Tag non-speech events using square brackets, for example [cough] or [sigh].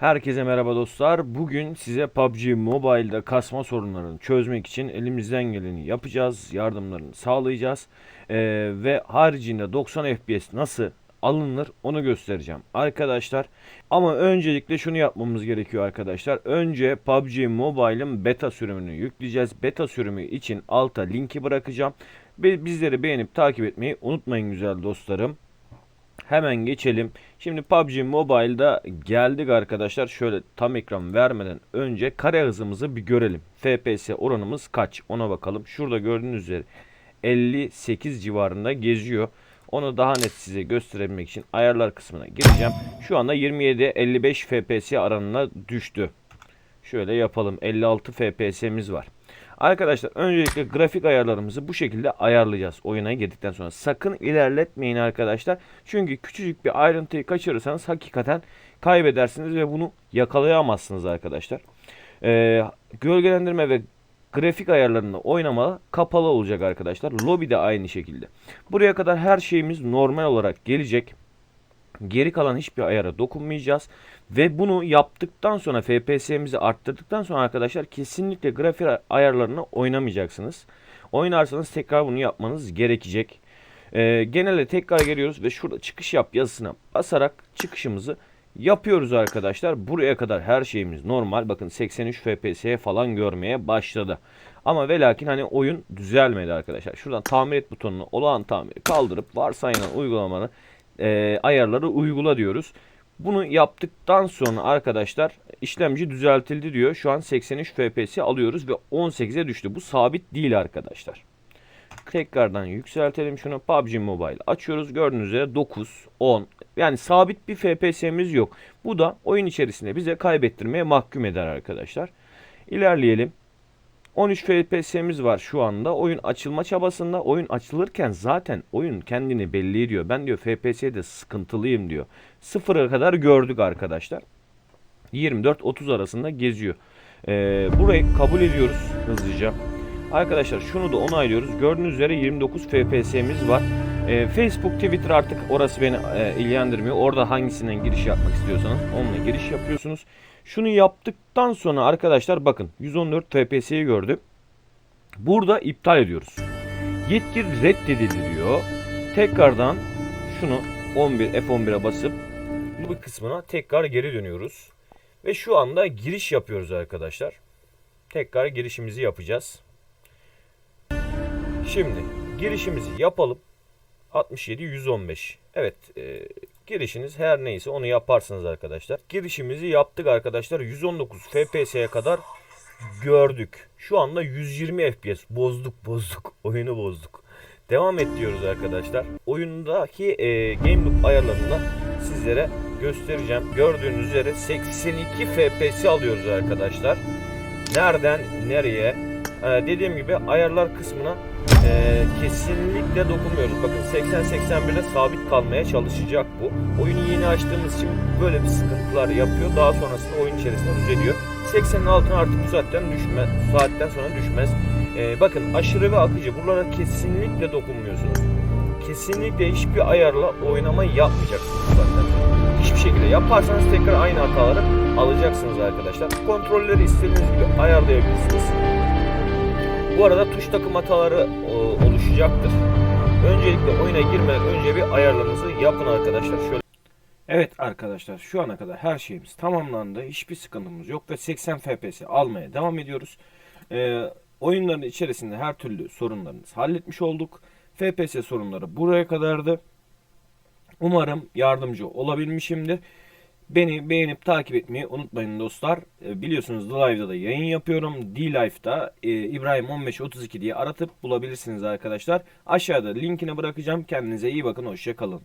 Herkese merhaba dostlar. Bugün size PUBG Mobile'da kasma sorunlarını çözmek için elimizden geleni yapacağız. Yardımlarını sağlayacağız. Ee, ve haricinde 90 FPS nasıl alınır onu göstereceğim arkadaşlar. Ama öncelikle şunu yapmamız gerekiyor arkadaşlar. Önce PUBG Mobile'ın beta sürümünü yükleyeceğiz. Beta sürümü için alta linki bırakacağım. Bizleri beğenip takip etmeyi unutmayın güzel dostlarım. Hemen geçelim. Şimdi PUBG Mobile'da geldik arkadaşlar. Şöyle tam ekran vermeden önce kare hızımızı bir görelim. FPS oranımız kaç? Ona bakalım. Şurada gördüğünüz üzere 58 civarında geziyor. Onu daha net size gösterebilmek için ayarlar kısmına gireceğim. Şu anda 27-55 FPS aranına düştü. Şöyle yapalım. 56 FPS'miz var. Arkadaşlar öncelikle grafik ayarlarımızı bu şekilde ayarlayacağız oyuna girdikten sonra. Sakın ilerletmeyin arkadaşlar. Çünkü küçücük bir ayrıntıyı kaçırırsanız hakikaten kaybedersiniz ve bunu yakalayamazsınız arkadaşlar. Ee, gölgelendirme ve grafik ayarlarında oynama kapalı olacak arkadaşlar. Lobby de aynı şekilde. Buraya kadar her şeyimiz normal olarak gelecek. Geri kalan hiçbir ayara dokunmayacağız. Ve bunu yaptıktan sonra FPS'mizi arttırdıktan sonra arkadaşlar kesinlikle grafik ayarlarını oynamayacaksınız. Oynarsanız tekrar bunu yapmanız gerekecek. Ee, genelde tekrar geliyoruz ve şurada çıkış yap yazısına basarak çıkışımızı yapıyoruz arkadaşlar. Buraya kadar her şeyimiz normal. Bakın 83 FPS'ye falan görmeye başladı. Ama ve lakin hani oyun düzelmedi arkadaşlar. Şuradan tamir et butonunu olağan tamiri kaldırıp varsayılan uygulamanı e, ayarları uygula diyoruz. Bunu yaptıktan sonra arkadaşlar işlemci düzeltildi diyor. Şu an 83 FPS alıyoruz ve 18'e düştü. Bu sabit değil arkadaşlar. Tekrardan yükseltelim şunu. PUBG Mobile açıyoruz. Gördüğünüz üzere 9, 10. Yani sabit bir FPS'miz yok. Bu da oyun içerisinde bize kaybettirmeye mahkum eder arkadaşlar. İlerleyelim. 13 FPS'miz var şu anda. Oyun açılma çabasında. Oyun açılırken zaten oyun kendini belli ediyor. Ben diyor FPS'de sıkıntılıyım diyor. Sıfıra kadar gördük arkadaşlar. 24-30 arasında geziyor. Ee, burayı kabul ediyoruz hızlıca. Arkadaşlar şunu da onaylıyoruz. Gördüğünüz üzere 29 FPS'miz var. Ee, Facebook, Twitter artık orası beni e, ilgilendirmiyor. Orada hangisinden giriş yapmak istiyorsanız onunla giriş yapıyorsunuz. Şunu yaptıktan sonra arkadaşlar bakın 114 FPS'yi gördü. Burada iptal ediyoruz. Yetki reddedildi diyor. Tekrardan şunu 11 F11'e basıp bu kısmına tekrar geri dönüyoruz. Ve şu anda giriş yapıyoruz arkadaşlar. Tekrar girişimizi yapacağız. Şimdi girişimizi yapalım. 67 115. Evet, e, girişiniz her neyse onu yaparsınız arkadaşlar. Girişimizi yaptık arkadaşlar. 119 FPS'ye kadar gördük. Şu anda 120 FPS. Bozduk, bozduk. [laughs] Oyunu bozduk. Devam et diyoruz arkadaşlar. Oyundaki e, game loop ayarlarını sizlere göstereceğim. Gördüğünüz üzere 82 FPS alıyoruz arkadaşlar. Nereden nereye? Ee, dediğim gibi ayarlar kısmına e, kesinlikle dokunmuyoruz. Bakın 80-81'de sabit kalmaya çalışacak bu. Oyunu yeni açtığımız için böyle bir sıkıntılar yapıyor. Daha sonrasında oyun içerisinde düzeliyor. 80'in altına artık bu saatten düşmez. Saatten sonra düşmez. Ee, bakın aşırı ve akıcı. Buralara kesinlikle dokunmuyorsunuz. Kesinlikle hiçbir ayarla oynama yapmayacaksınız zaten. Hiçbir şekilde yaparsanız tekrar aynı hataları alacaksınız arkadaşlar. Kontrolleri istediğiniz gibi ayarlayabilirsiniz. Bu arada tuş takım hataları o, oluşacaktır. Öncelikle oyuna girmeden önce bir ayarlarınızı yapın arkadaşlar. Şöyle Evet arkadaşlar şu ana kadar her şeyimiz tamamlandı. Hiçbir sıkıntımız yok ve 80 FPS almaya devam ediyoruz. Ee, oyunların içerisinde her türlü sorunlarınızı halletmiş olduk. FPS sorunları buraya kadardı. Umarım yardımcı olabilmişimdir. Beni beğenip takip etmeyi unutmayın dostlar. E, biliyorsunuz The Live'da da yayın yapıyorum. D-Live'da e, İbrahim 1532 diye aratıp bulabilirsiniz arkadaşlar. Aşağıda linkini bırakacağım. Kendinize iyi bakın. Hoşça kalın.